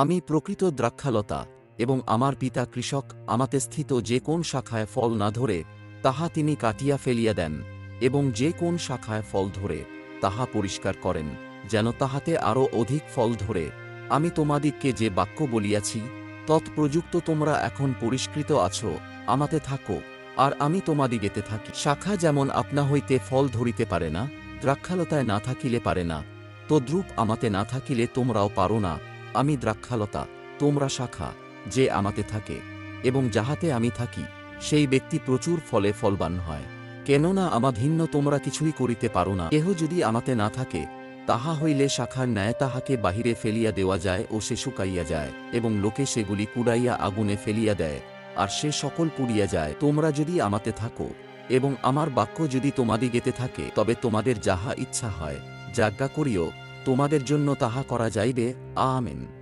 আমি প্রকৃত দ্রাক্ষালতা এবং আমার পিতা কৃষক আমাতে স্থিত যে কোন শাখায় ফল না ধরে, তাহা তিনি কাটিয়া ফেলিয়া দেন এবং যে কোন শাখায় ফল ধরে, তাহা পরিষ্কার করেন, যেন তাহাতে আরও অধিক ফল ধরে। আমি তোমাদিগকে যে বাক্য বলিয়াছি তৎপ্রযুক্ত তোমরা এখন পরিষ্কৃত আছো, আমাতে থাকো, আর আমি তোমাদিগেতে থাকি। শাখা যেমন আপনা হইতে ফল ধরিতে পারে না, দ্রাক্ষালতায় না থাকিলে পারে না, তদ্রূপ আমাতে না থাকিলে তোমরাও পারো না। আমি দ্রাক্ষালতা, তোমরা শাখা, যে আমাতে থাকে, এবং যাহাতে আমি থাকি, সেই ব্যক্তি প্রচুর ফলে ফলবান হয়। কেননা আমা ভিন্ন তোমরা কিছুই করিতে পারো না। কেহ যদি আমাতে না থাকে, তাহা হইলে শাখার ন্যায় তাহাকে বাহিরে ফেলিয়া দেওয়া যায় ও সে শুকাইয়া যায়, এবং লোকে সেগুলি কুড়াইয়া আগুনে ফেলিয়া দেয়, আর সে সকল পুড়িয়া যায়। তোমরা যদি আমাতে থাকো, এবং আমার বাক্য যদি তোমাদিগেতে থাকে, তবে তোমাদের যাহা ইচ্ছা হয়, যাজ্ঞা করিও তোমাদের জন্য তাহা করা যাইবে। আমেন।